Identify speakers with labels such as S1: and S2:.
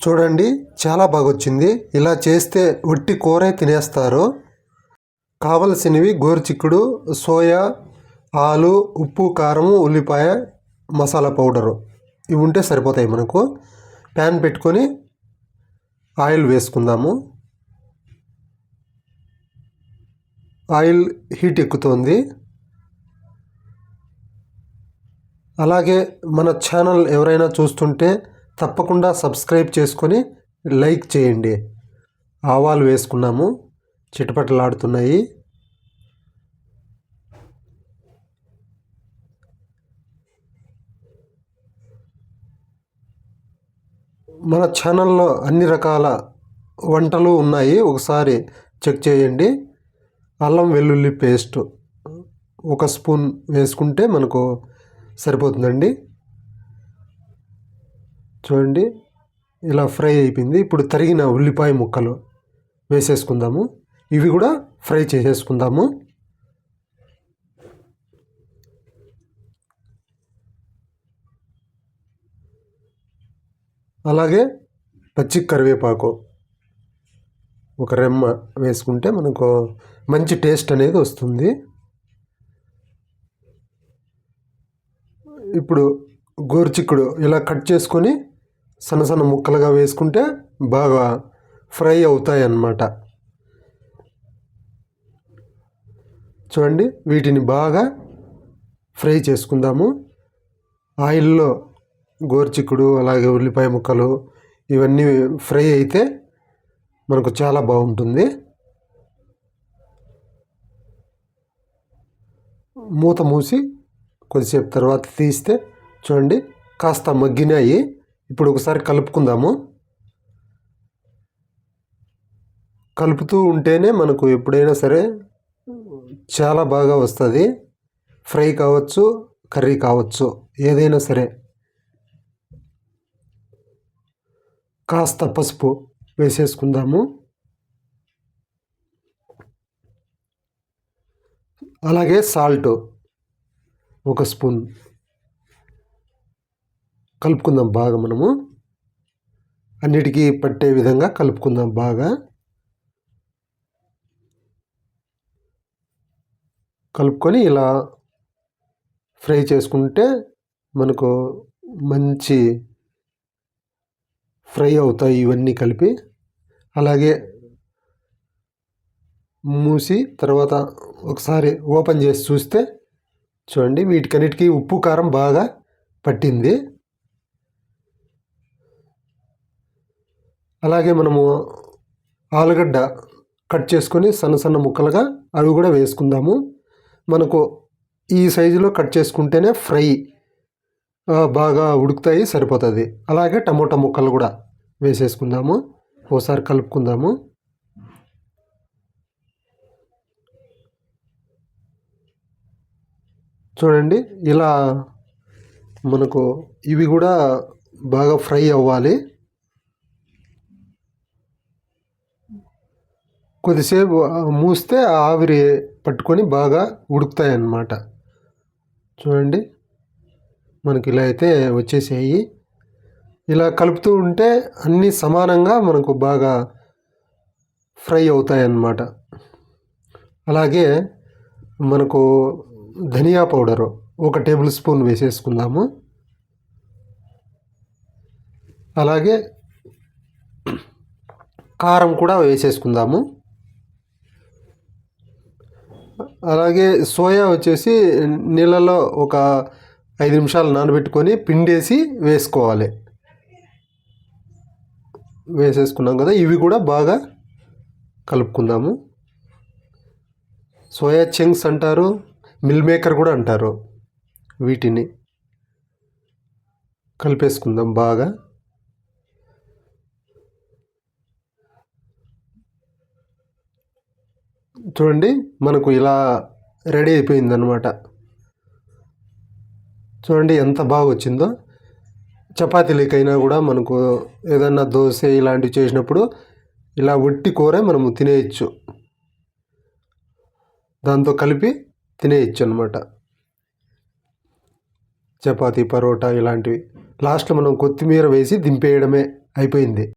S1: చూడండి చాలా బాగా వచ్చింది ఇలా చేస్తే ఒట్టి కూరే తినేస్తారు. కావలసినవి గోరుచిక్కుడు సోయా ఆలు ఉప్పు కారము ఉల్లిపాయ మసాలా పౌడరు. ఇవి ఉంటే సరిపోతాయి మనకు. ప్యాన్ పెట్టుకొని ఆయిల్ వేసుకుందాము. ఆయిల్ హీట్ ఎక్కుతోంది. అలాగే మన ఛానల్ ఎవరైనా చూస్తుంటే తప్పకుండా సబ్స్క్రైబ్ చేసుకొని లైక్ చేయండి. ఆవాలు వేసుకున్నాము. చిటపటలాడుతున్నాయి. మన ఛానల్లో అన్ని రకాల వంటలు ఉన్నాయి. ఒకసారి చెక్ చేయండి. అల్లం వెల్లుల్లి పేస్ట్ ఒక స్పూన్ వేసుకుంటే మనకు సరిపోతుందండి. చూడండి. ఇలా ఫ్రై అయిపోయింది. ఇప్పుడు తరిగిన ఉల్లిపాయ ముక్కలు వేసేసుకుందాము. ఇవి కూడా ఫ్రై చేసేసుకుందాము. అలాగే పచ్చి కరివేపాకు ఒక రెమ్మ వేసుకుంటే మనకు మంచి టేస్ట్ అనేది వస్తుంది. ఇప్పుడు గోరుచిక్కుడు ఇలా కట్ చేసుకొని సన్న సన్న ముక్కలుగా వేసుకుంటే బాగా ఫ్రై అవుతాయి అన్నమాట చూడండి వీటిని బాగా ఫ్రై చేసుకుందాము. ఆయిల్లో గోరుచిక్కుడు అలాగే ఉల్లిపాయ ముక్కలు ఇవన్నీ ఫ్రై అయితే మనకు చాలా బాగుంటుంది. మూత మూసి కొద్దిసేపు తర్వాత తీస్తే చూడండి కాస్త మగ్గినాయి. ఇప్పుడు ఒకసారి కలుపుకుందాము. కలుపుతూ ఉంటేనే మనకు ఎప్పుడైనా సరే చాలా బాగా వస్తుంది. ఫ్రై కావచ్చు కర్రీ కావచ్చు ఏదైనా సరే. కాస్త పసుపు వేసేసుకుందాము. అలాగే సాల్ట్ ఒక స్పూన్. కలుపుకుందాం బాగా మనము. అన్నిటికీ పట్టే విధంగా కలుపుకుందాం బాగా. కలుపుకొని ఇలా ఫ్రై చేసుకుంటే మనకు మంచి ఫ్రై అవుతాయి ఇవన్నీ కలిపి. అలాగే మూసి తర్వాత ఒకసారి ఓపెన్ చేసి చూస్తే చూడండి వీటికన్నిటికీ ఉప్పు కారం బాగా పట్టింది. అలాగే మనము ఆలుగడ్డ కట్ చేసుకొని సన్న సన్న ముక్కలుగా అవి కూడా వేసుకుందాము. మనకు ఈ సైజులో కట్ చేసుకుంటేనే ఫ్రై బాగా ఉడుకుతాయి సరిపోతుంది. అలాగే టమోటా ముక్కలు కూడా వేసేసుకుందాము. ఓసారి కలుపుకుందాము. చూడండి ఇలా మనకు ఇవి కూడా బాగా ఫ్రై అవ్వాలి. కొద్దిసేపు మూస్తే ఆవిరి పట్టుకొని బాగా ఉడుకుతాయి అన్నమాట చూడండి. మనకి ఇలా అయితే వచ్చేసాయి. ఇలా కలుపుతూ ఉంటే అన్నీ సమానంగా మనకు బాగా ఫ్రై అవుతాయి అన్నమాట అలాగే మనకు ధనియా పౌడరు ఒక టేబుల్ స్పూన్ వేసేసుకుందాము. అలాగే కారం కూడా వేసేసుకుందాము. అలాగే సోయా వచ్చేసి నీళ్ళలో ఒక ఐదు నిమిషాలు నానబెట్టుకొని పిండేసి వేసుకోవాలి. వేసేసుకున్నాం కదా ఇవి కూడా బాగా కలుపుకుందాము. సోయా చెంగ్స్ అంటారు మిల్ మేకర్ కూడా అంటారు వీటిని. కలిపేసుకుందాం బాగా. చూడండి మనకు ఇలా రెడీ అయిపోయిందనమాట చూడండి ఎంత బాగా వచ్చిందో చపాతీలకైనా కూడా మనకు ఏదన్నా దోశ ఇలాంటివి చేసినప్పుడు ఇలా వట్టి కూర మనము తినేయచ్చు. దాంతో కలిపి తినేయచ్చు అనమాట చపాతీ పరోటా ఇలాంటివి. లాస్ట్లో మనం కొత్తిమీర వేసి దింపేయడమే అయిపోయింది.